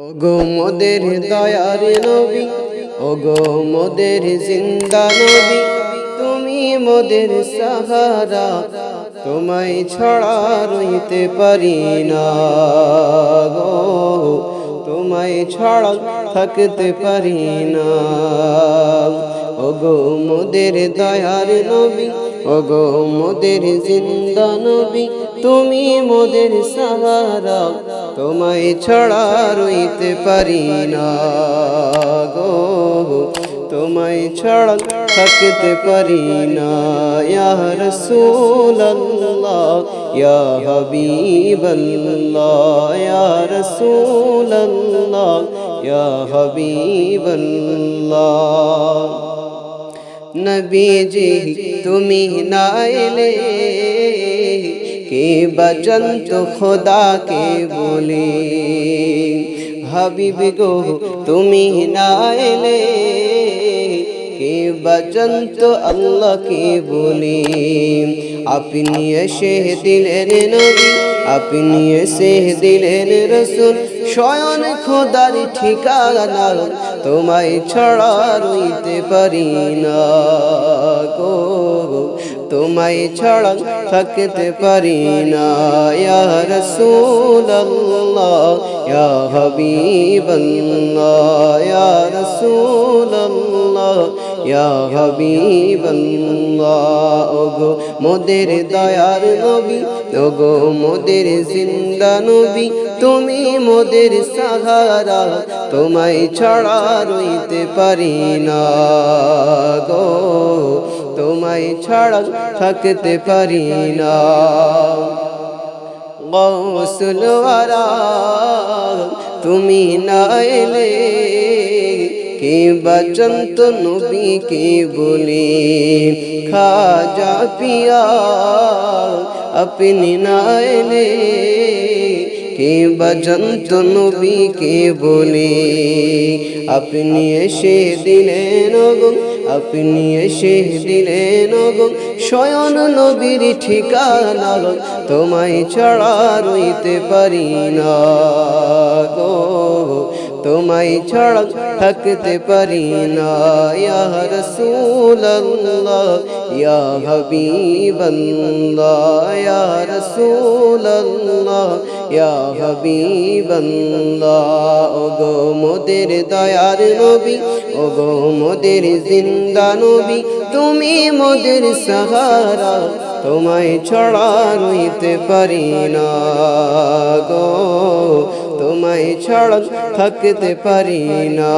ওগো মোদের দয়ার নবী, ওগো মোদের জিন্দা নবী, তুমি মোদের সাহারা, তোমায় ছড়া রইতে পারি না গো, তোমায় ছড়া থাকতে পারি না। ওগো মোদের দয়ার নবী ওগো মোদের জিন্দা নবী, তুমি মোদের সাহারা, তোমায় ছড়া রইতে পারি না গো। তোমায় ছড়া থাকতে পারি না, ইয়া রাসূলুল্লাহ, ইয়া হাবিবাল্লাহ, ইয়া রাসূলুল্লাহ, ইয়া হাবিবাল্লাহ। নবীজি তুমি না এলে কে বচন তো খোদা কে বলে? হাবিব গো, তুমি না এলে কে বচন তো আল্লাহ বলে? আপনি এসে দিলেন নবী আপনি এসে দিলেন রসুল। স্বয়ন খোদার ঠিকানা তোমায় ছড়া রইতে পারি না গো। তোমায় ছড়া থাকতে পারি না। ইয়া রাসূলুল্লাহ ইয়া হাবিবাল্লাহ ইয়া রাসূলুল্লাহ মোদের দয়ার নবী, ওগো মোদের জিন্দা নবী, তুমি মোদের সাহারা, তোমায় ছড়া রইতে পারি না গো, তোমায় ছাড়া থাকতে পারি না। গৌসুলওয়ারা, তুমি না এলে কে বচন্ত নবী কে বলে, খাজা পিয়া, আপনি না এলে কে নবী কে বলে, আপনি এসে দিলেন গো আপনি এসে দিলেন গো শয়ন নবীর ঠিকানা তোমায় ছাড়া রইতে পারি না। তোমায় ছাড়া থাকতে পারি না ইয়া রাসূলুল্লাহ ইয়া হাবিবাল্লাহ ইয়া রাসূলুল্লাহ ইয়া হাবিবাল্লাহ ওগো মোদের দয়ার নবী ওগো মোদের জিন্দা নবী তুমি মোদের সাহারা তোমায় ছড়া রইতে পারি না গো তোমায় ছাড়া থাকতে পারি না।